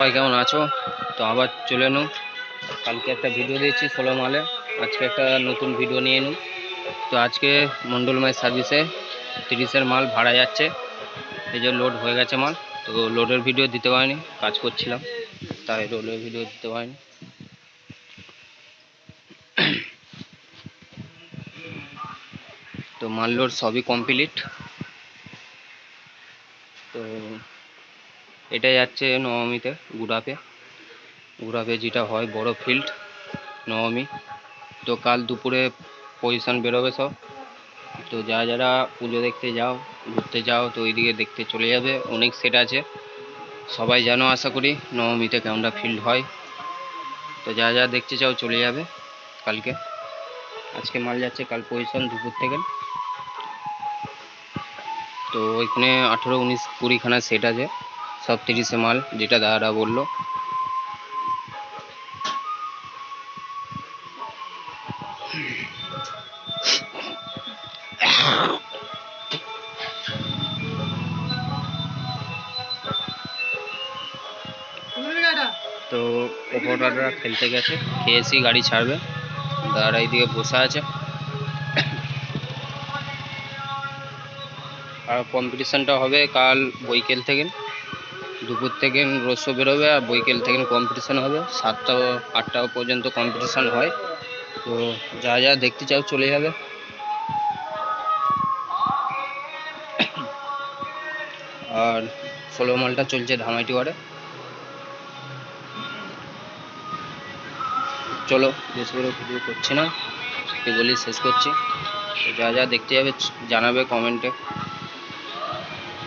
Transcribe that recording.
সবাই কেমন আছো? তো আবার চলে এলুম। কালকে একটা ভিডিও দিয়েছি ষোলো মালে। আজকে একটা নতুন ভিডিও নিয়ে নিই তো আজকে মন্ডলময় সার্ভিসে তিরিশের মাল ভাড়া যাচ্ছে। এই যে লোড হয়ে গেছে মাল। তো লোডের ভিডিও দিতে পারিনি, কাজ করছিলাম। তাই লোডের ভিডিও দিতে পারিনি। তো মাল লোড সবই কমপ্লিট তো এটা যাচ্ছে নবমীতে গুড়াপে। গুড়াপে যেটা হয় বড় ফিল্ড নবমী। তো কাল দুপুরে পজিশন বেরোবে সব। তো যারা যারা পুজো দেখতে যাও, ঘুরতে যাও, তো ওইদিকে দেখতে চলে যাবে। অনেক সেট আছে। সবাই জানো আশা করি নবমীতে কেমনটা ফিল্ড হয়। তো যা যা দেখতে চাও চলে যাবে কালকে। আজকে মাল যাচ্ছে কাল পজিশন দুপুর থেকে। তো ওইখানে আঠেরো, উনিশ, কুড়িখানা সেট আছে। সব তিরিশে মাল যেটা দাদারা বলল। তো ওপরটা খেলতে গেছে, খেয়েছি, গাড়ি ছাড়বে। দাদারা এইদিকে বসে আছে। আর কম্পিটিশানটা হবে কাল বৈকেল থেকে। দুপুর থেকে রোস্য বেরোবে আর বৈকেল থেকে কম্পিটিশান হবে। সাতটা আটটা পর্যন্ত কম্পিটিশান হয়। তো যা যা দেখতে চাও চলে যাবে। আর ষোলো মালটা চলছে ধামাইটি ওয়ারে চলো বেশি করে ভিডিও করছি না। বলি শেষ করছি। যা যা দেখতে যাবে, জানাবে কমেন্টে